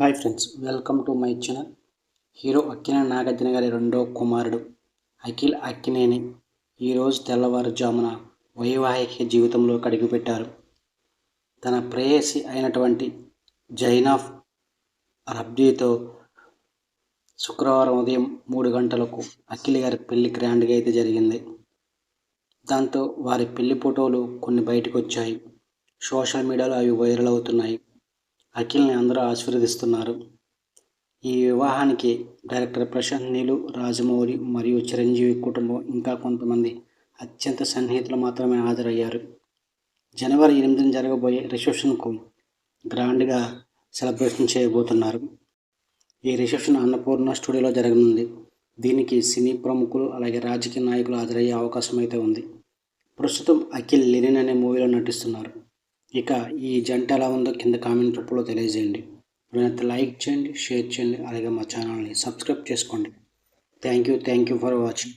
Hi friends welcome to my channel. Hero Akkineni Nagarjuna గారి రెండో కుమారుడు అఖిల్ అక్కినేని ఈరోజు తెల్లవారుజామున వైవాహిక జీవితంలో కడిగిపెట్టారు. తన ప్రేయసి అయినటువంటి జైనాఫ్ రబ్దీతో శుక్రవారం ఉదయం మూడు గంటలకు అఖిల్ గారి పెళ్ళి గ్రాండ్గా అయితే జరిగింది. దాంతో వారి పెళ్ళి ఫోటోలు కొన్ని బయటకు వచ్చాయి సోషల్ మీడియాలో అవి వైరల్ అవుతున్నాయి. అఖిల్ని అందరూ ఆశీర్వదిస్తున్నారు. ఈ వివాహానికి డైరెక్టర్ ప్రశాంత్ నీలు రాజమౌళి మరియు చిరంజీవి కుటుంబం ఇంకా కొంతమంది అత్యంత సన్నిహితులు మాత్రమే హాజరయ్యారు. జనవరి ఎనిమిదిన జరగబోయే రిసెప్షన్కు గ్రాండ్గా సెలబ్రేషన్ చేయబోతున్నారు. ఈ రిసెప్షన్ అన్నపూర్ణ స్టూడియోలో జరగనుంది. దీనికి సినీ ప్రముఖులు అలాగే రాజకీయ నాయకులు హాజరయ్యే అవకాశం అయితే ఉంది. ప్రస్తుతం అఖిల్ లెనిన్ అనే మూవీలో నటిస్తున్నారు. ఇక ఈ జంట ఎలా ఉందో కింద కామెంట్ రూపంలో తెలియజేయండి. అయితే లైక్ చేయండి షేర్ చేయండి అలాగే మా ఛానల్ని సబ్స్క్రైబ్ చేసుకోండి. Thank you thank you for watching.